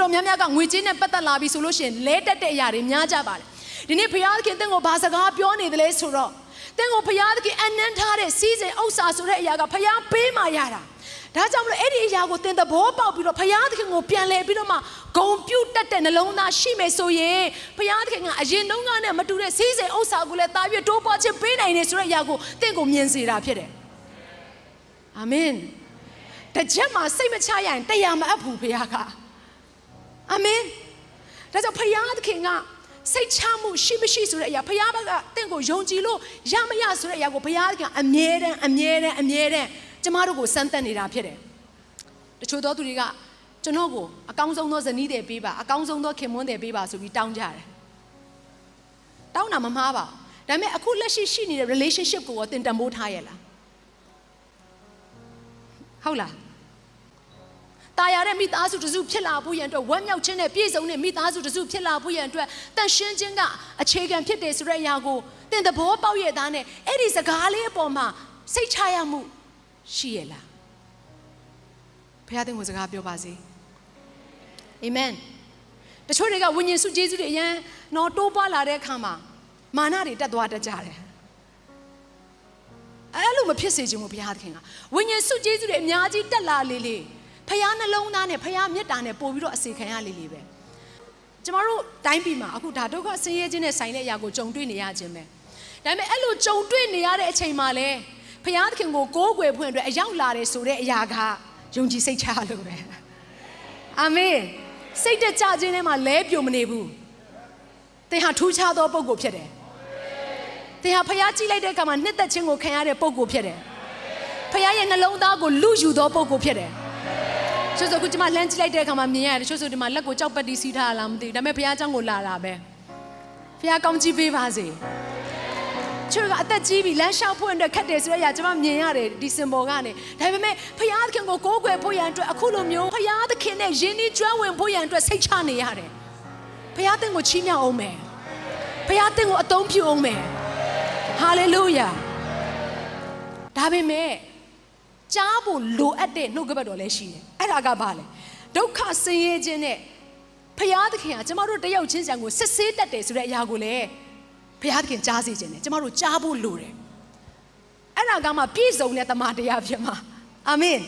တော်များများကငွေကြေးနဲ့ပတ်သက်လာပြီဆိုလို့ရှိရင်လဲတက်တဲ့အရာတွေများကြပါတယ်ဒီနေ့ဘုရားသခင်တင့်ကိုဘာစကားပြောနေတယ်လဲဆိုတော့တင့်ကိုဘုရားသခင်အနမ်းထားတဲ့စီးစိမ်ဥစ္စာဆိုတဲ့အရာကဘုရားပေးမှရတာဒါကြောင့်မလို့အဲ့ဒီအရာကိုတင်သဘောပေါက်ပြီးတော့ဘုရားသခင်ကိုပြန်လဲပြီးတော့မှဂုံပြုတ်တက်တဲ့နှလုံးသားရှိမယ်ဆိုရင်ဘုရားသခင်ကအရင်တုန်းကနဲ့မတူတဲ့စီးစိမ်ဥစ္စာကိုလည်းတာပြည့်တိုးပွားခြင်းပေးနိုင်တယ်ဆိုတဲ့အရာကိုတင့်ကိုမြင်စေတာဖြစ်တယ်အာမင်တစ်ချက်မှစိတ်မချရရင်တရားမအပ်ဘူးဘုရားက အာမင်ဒါကြောင့်ဘုရားသခင်ကစိတ်ချမှုရှိမရှိဆိုတဲ့အရာဘုရားဘက်ကတင့်ကိုယုံကြည်လို့ရမရဆိုတဲ့အရာကိုဘုရားသခင်အမြဲတမ်းအမြဲတမ်းအမြဲတမ်းကျမတို့ကိုစမ်းသပ်နေတာဖြစ်တယ်တချို့သောသူတွေကကျွန်တော်ကိုအကောင်းဆုံးသောဇနီးတွေပေးပါအကောင်းဆုံးသောခင်မွန်းတွေပေးပါဆိုပြီးတောင်းကြတယ်တောင်းတာမမှားပါဘူးဒါပေမဲ့အခုလက်ရှိရှိနေတဲ့ relationship ကိုရောတင်တန်ဖိုးထားရဲ့လားဟုတ်လား တာယာတဲ့မိသားစုတစုဖြစ်လာဖို့ရန်အတွက်ဝမ်းမြောက်ခြင်းနဲ့ပြည့်စုံတဲ့မိသားစုတစုဖြစ်လာဖို့ရန်အတွက်တန်ရှင်းခြင်းကအခြေခံဖြစ်တယ်ဆိုတဲ့အရာကိုသင်သဘောပေါက်ရဲ့သားနဲ့အဲ့ဒီစကားလေးအပေါ်မှာစိတ်ချရမှုရှိရဲ့လားဘုရားသခင်ကိုစကားပြောပါစေအာမင်တချို့တွေကဝိညာဉ်စုကျေးဇူးတွေအရန်တော့တိုးပွားလာတဲ့အခါမှာမာနတွေတက်သွားတတ်ကြတယ်အဲ့လိုမဖြစ်စေချင်ဘူးဘုရားသခင်ကဝိညာဉ်စုကျေးဇူးတွေအများကြီးတက်လာလေလေ ဖခင်နှလုံးသားနဲ့ဖခင်မေတ္တာနဲ့ပို့ပြီးတော့အစေခံရလေလေပဲကျမတို့တိုင်းပြည်မှာအခုဒါဒုက္ခဆင်းရဲခြင်းနဲ့ဆိုင်တဲ့အရာကိုကြုံတွေ့နေရခြင်းပဲဒါပေမဲ့အဲ့လိုကြုံတွေ့နေရတဲ့အချိန်မှာလဲဖခင်သခင်ကိုကိုးကွယ်ဖွင့်အတွက်အရောက်လာတယ်ဆိုတဲ့အရာကယုံကြည်စိတ်ချလို့ပဲအာမင်စိတ်တကြခြင်းထဲမှာလဲပြုံမနေဘူးသင်ဟာထူးခြားသောပုံကိုဖြစ်တယ်သင်ဟာဖခင်ကြည့်လိုက်တဲ့အခါမှာနှစ်သက်ခြင်းကိုခံရတဲ့ပုံကိုဖြစ်တယ်ဖခင်ရဲ့နှလုံးသားကိုလူယူသောပုံကိုဖြစ်တယ် ချို့ဆိုခုကျမလမ်းကြည့်လိုက်တဲ့အခါမှာမြင်ရတယ်ချို့ဆိုဒီမှာလက်ကိုကြောက်ပတ်တီးစီးထားရလားမသိဘူးဒါပေမဲ့ဘုရားเจ้าကိုလာတာပဲဘုရားကောင်းကြီးပေးပါစေချို့ကအသက်ကြီးပြီလမ်းလျှောက်ဖို့အတွက်ခက်တယ်ဆိုတဲ့အရာကျမမြင်ရတယ်ဒီစင်ပေါ်ကနေဒါပေမဲ့ဘုရားသခင်ကိုကိုးကွယ်ဖို့ရန်အတွက်အခုလိုမျိုးဘုရားသခင်နဲ့ယဉ်ဤကျွမ်းဝင်ဖို့ရန်အတွက်စိတ်ချနေရတယ်ဘုရားသခင်ကိုချီးမြှောက်အောင်မယ်ဘုရားသခင်ကိုအသုံးပြုအောင်မယ်ဟာလေလုယာဒါပေမဲ့ ကြားဖို့လိုအပ်တဲ့နှုတ်ကပတ်တော်လည်းရှိတယ်အဲ့ဒါကဘာလဲဒုက္ခဆင်းရဲခြင်းနဲ့ဖရာသခင်ကကျမတို့တယောက်ချင်းစံကိုစစ်ဆေးတတ်တယ်ဆိုတဲ့အရာကိုလည်းဖရာသခင်ကြားစေခြင်းတယ်ကျမတို့ကြားဖို့လိုတယ်အဲ့ဒါကမှပြည့်စုံတဲ့တမန်တရားဖြစ်မှာအာမင်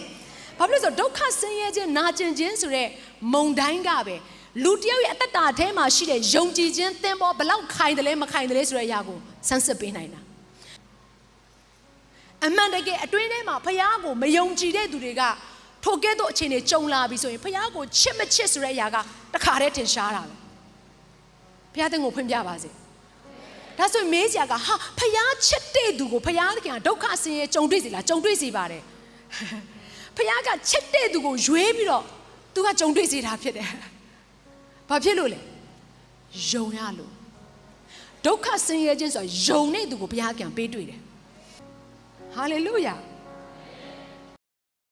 ဘာဖြစ်လို့လဲဆိုတော့ဒုက္ခဆင်းရဲခြင်းနာကျင်ခြင်းဆိုတဲ့မုန်တိုင်းကပဲလူတယောက်ရဲ့အသက်တာထဲမှာရှိတဲ့ယုံကြည်ခြင်းသင်ပေါ်ဘလောက်ခိုင်တယ်လဲမခိုင်တယ်လဲဆိုတဲ့အရာကိုဆန်းစစ်ပေးနိုင်တာ အမှန်တကယ်အတွင်းထဲမှာဖះကိုမယုံကြည်တဲ့သူတွေကထိုကဲ့သို့အခြေအနေကြုံလာပြီဆိုရင်ဖះကိုချစ်မချစ်ဆိုတဲ့အရာကတခါတည်းထင်ရှားတာပဲဖះတင်ကိုဖွင့်ပြပါစေဒါဆိုရင်မေးစရာကဟာဖះချစ်တဲ့သူကိုဖះသခင်ကဒုက္ခဆင်းရဲကြုံတွေ့စေလားကြုံတွေ့စေပါတယ်ဖះကချစ်တဲ့သူကိုရွေးပြီးတော့သူကကြုံတွေ့စေတာဖြစ်တယ်ဘာဖြစ်လို့လဲယုံရလို့ဒုက္ခဆင်းရဲခြင်းဆိုတာယုံတဲ့သူကိုဘုရားကံပေးတွေ့တယ် ဟာလေလုယာ